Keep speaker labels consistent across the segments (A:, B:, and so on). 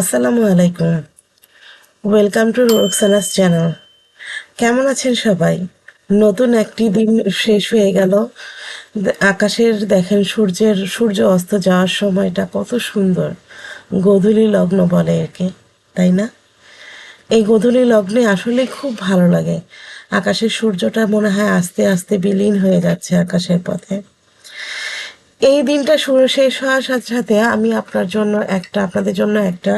A: আসসালামু আলাইকুম। Welcome to Roksana's channel কেমন আছেন সবাই? নতুন একটি দিন শেষ হয়ে গেল। আকাশের দেখেন সূর্যের, সূর্য অস্ত যাওয়ার সময়টা কত সুন্দর। গোধূলি লগ্ন বলে একে, তাই না? এই গোধূলি লগ্নে আসলে খুব ভালো লাগে। আকাশের সূর্যটা মনে হয় আস্তে আস্তে বিলীন হয়ে যাচ্ছে আকাশের পথে। এই দিনটা শুরু শেষ হওয়ার সাথে সাথে আমি আপনার জন্য একটা, আপনাদের জন্য একটা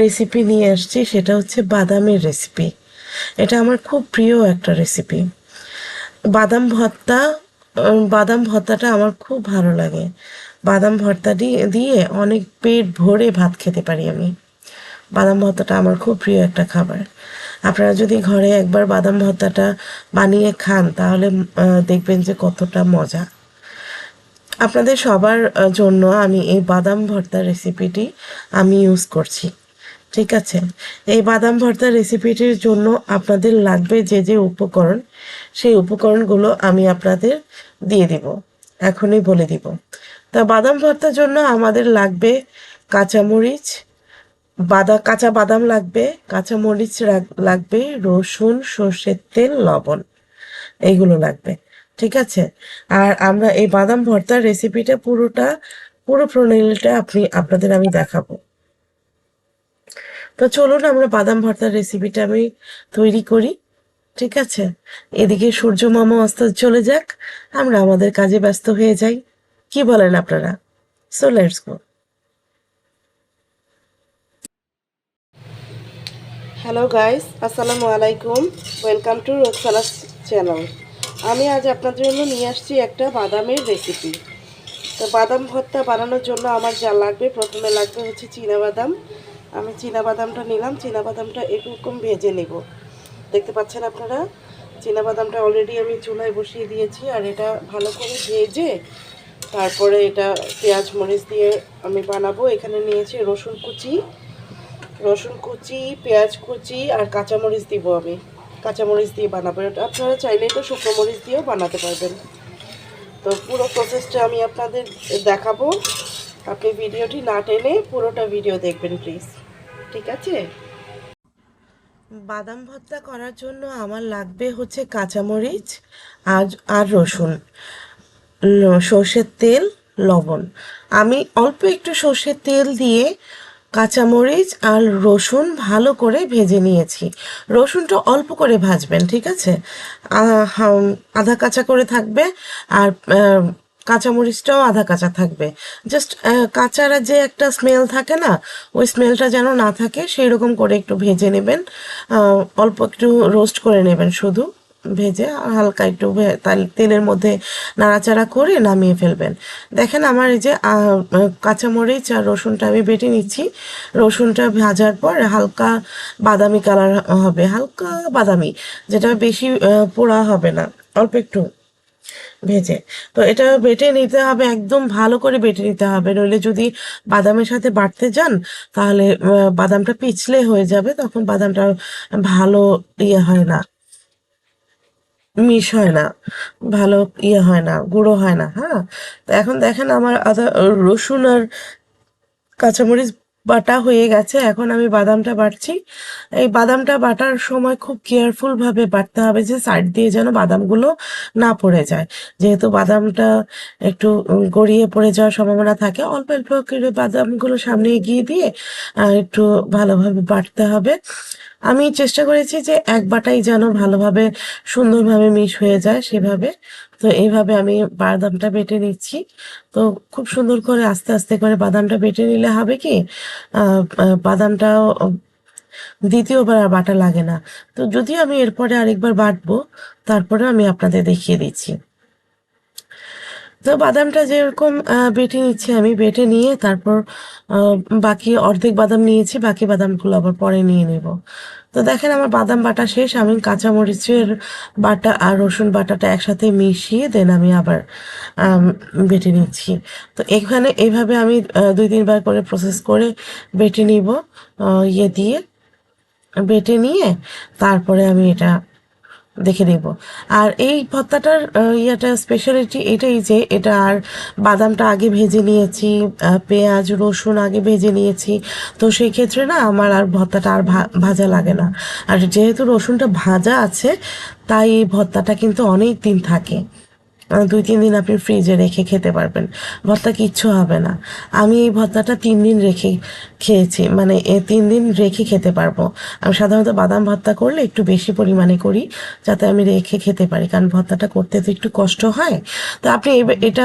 A: রেসিপি নিয়ে আসছি। সেটা হচ্ছে বাদামের রেসিপি এটা আমার খুব প্রিয় একটা রেসিপি বাদাম ভর্তা বাদাম ভর্তাটা আমার খুব ভালো লাগে। বাদাম ভর্তা দিয়ে অনেক পেট ভরে ভাত খেতে পারি আমি। বাদাম ভর্তাটা আমার খুব প্রিয় একটা খাবার। আপনারা যদি ঘরে একবার বাদাম ভর্তাটা বানিয়ে খান, তাহলে দেখবেন যে কতটা মজা। আপনাদের সবার জন্য আমি এই বাদাম ভর্তা রেসিপিটি আমি ইউজ করছি। ঠিক আছে? এই বাদাম ভর্তা রেসিপিটির জন্য আপনাদের লাগবে যে যে উপকরণ, সেই উপকরণগুলো আমি আপনাদের দিয়ে দিব। এখনই বলে দিব। তা বাদাম ভর্তার জন্য আমাদের লাগবে কাঁচামরিচ, বাদা, কাঁচা বাদাম লাগবে, কাঁচামরিচ লাগবে রসুন, সর্ষের তেল, লবণ, এইগুলো লাগবে। ঠিক আছে? আর আমরা এই বাদাম ভর্তার রেসিপিটা পুরোটা, পুরো প্রণালীটা আপনি, আপনাদের আমি দেখাবো। তো চলুন আমরা বাদাম ভর্তার রেসিপিটা আমি তৈরি করি, ঠিক আছে? এদিকে সূর্য মামা অস্ত চলে যাক, আমরা আমাদের কাজে ব্যস্ত হয়ে যাই। কি বলেন আপনারা? So let's go hello guys আসসালামু আলাইকুম ওয়েলকাম টু রোকসালাস চ্যানেল আমি আজ আপনাদের জন্য নিয়ে আসছি একটা বাদামের রেসিপি তো বাদাম ভর্তা বানানোর জন্য আমার যা লাগবে, প্রথমে লাগবে হচ্ছে বাদাম। আমি বাদামটা নিলাম বাদামটা এরকম ভেজে নেব। দেখতে পাচ্ছেন আপনারা বাদামটা অলরেডি আমি চুলায় বসিয়ে দিয়েছি, আর এটা ভালো করে ভেজে তারপরে এটা পেঁয়াজ মরিচ দিয়ে আমি বানাবো। এখানে নিয়েছি রসুন কুচি রসুন কুচি, পেঁয়াজ কুচি, আর কাঁচামরিচ দিব আমি। কাঁচামরিচ দিয়ে বানাবো এটা আপনারা চাইলে তো শুকনো মরিচ দিয়েও বানাতে পারবেন। তো পুরো প্রসেসটা আমি আপনাদের দেখাবো। আপনি ভিডিওটি না টেনে পুরোটা ভিডিও দেখবেন প্লিজ ঠিক আছে? বাদাম ভর্তা করার জন্য আমার লাগবে হচ্ছে কাঁচামরিচ আর আর রসুন সর্ষের তেল, লবণ। আমি অল্প একটু সর্ষের তেল দিয়ে কাঁচামরিচ আর রসুন ভালো করে ভেজে নিয়েছি। রসুনটা অল্প করে ভাজবেন, ঠিক আছে? আধা কাঁচা করে থাকবে আর কাঁচামরিচটাও আধা কাঁচা থাকবে। জাস্ট কাঁচারা যে একটা স্মেল থাকে না, ওই স্মেলটা যেন না থাকে সেই রকম করে একটু ভেজে নেবেন। অল্প একটু রোস্ট করে নেবেন শুধু। ভেজে হালকা একটু তেলের মধ্যে নাড়াচাড়া করে নামিয়ে ফেলবেন। দেখেন আমার এই যে কাঁচামরিচ আর রসুনটা আমি বেটে নিচ্ছি। রসুনটা ভাজার পর হালকা বাদামি কালার হবে। হালকা বাদামি, যেটা বেশি পোড়া হবে না। অল্প একটু ভেজে। তো এটা বেটে নিতে হবে, একদম ভালো করে বেটে নিতে হবে। নইলে যদি বাদামের সাথে বাটতে যান, তাহলে বাদামটা পিছলে হয়ে যাবে, তখন বাদামটা ভালো ইয়ে হয় না। মিশ হয় না, ভালো ইয়ে হয় না, গুঁড়ো হয় না হ্যাঁ? তো এখন দেখেন আমার আদা, রসুন আর কাঁচামরিচ বাটা হয়ে গেছে, এখন আমি বাদামটা বাটছি। এই বাদামটা বাটার সময় খুব কেয়ারফুল ভাবে বাটতে হবে যে সাইড দিয়ে যেন বাদামগুলো না পড়ে যায়। যেহেতু বাদামটা একটু গড়িয়ে পড়ে যাওয়ার সম্ভাবনা থাকে, অল্প অল্প করে বাদামগুলো সামনে এগিয়ে দিয়ে একটু ভালোভাবে বাটতে হবে। আমি চেষ্টা করেছি যে এক বাটাই যেন ভালোভাবে সুন্দরভাবে মিশ হয়ে যায় সেভাবে। তো এইভাবে আমি বাদামটা বেটে নিচ্ছি। তো খুব সুন্দর করে আস্তে আস্তে করে বাদামটা বেটে নিলে হবে কি বাদামটাও, দ্বিতীয়বার আর বাটা লাগে না। তো যদিও আমি এরপরে আরেকবার বাটবো তারপরে আমি আপনাদের দেখিয়ে দিচ্ছি। তো বাদামটা যেরকম বেটে নিচ্ছি আমি, বেটে নিয়ে তারপর বাকি অর্ধেক বাদাম নিয়েছি, বাকি বাদামগুলো আবার পরে নিয়ে নেব। তো দেখেন আমার বাদাম বাটা শেষ, আমি কাঁচামরিচের বাটা আর রসুন বাটাটা একসাথে মিশিয়ে দেন আমি আবার বেটে নিচ্ছি। তো এখানে এইভাবে আমি দুই তিনবার করে প্রসেস করে বেটে নিব ইয়ে দিয়ে। বেটে নিয়ে তারপরে আমি এটা দেখে নেব। আর এই ভত্তাটার ইয়েটা স্পেশালিটি এটাই যে এটা আর বাদামটা আগে ভেজে নিয়েছি পেঁয়াজ, রসুন আগে ভেজে নিয়েছি। তো সেই ক্ষেত্রে না আমার আর ভত্তাটা আর ভাজা লাগে না। আর যেহেতু রসুনটা ভাজা আছে, তাই এই ভত্তাটা কিন্তু অনেক দিন থাকে। দুই, তিন দিন আপনি ফ্রিজে রেখে খেতে পারবেন। ভর্তা কিচ্ছু হবে না। আমি এই ভর্তাটা তিন দিন রেখে খেয়েছি। মানে এ তিন দিন রেখে খেতে পারব। আমি সাধারণত বাদাম ভর্তা করলে একটু বেশি পরিমাণে করি, যাতে আমি রেখে খেতে পারি। কারণ ভর্তাটা করতে তো একটু কষ্ট হয়। তো আপনি এটা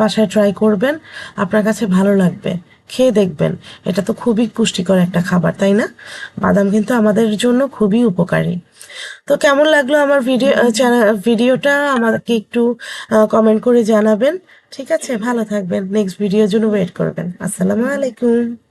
A: বাসায় ট্রাই করবেন। আপনার কাছে ভালো লাগবে। খেয়ে দেখবেন। এটা তো খুবই পুষ্টিকর একটা খাবার, তাই না? বাদাম কিন্তু আমাদের জন্য খুবই উপকারী। তো কেমন লাগল আমার ভিডিও ভিডিওটা আমাকে একটু কমেন্ট করে জানাবেন। ঠিক আছে? ভালো থাকবেন। নেক্সট ভিডিওর জন্য ওয়েট করবেন। আসসালামু আলাইকুম।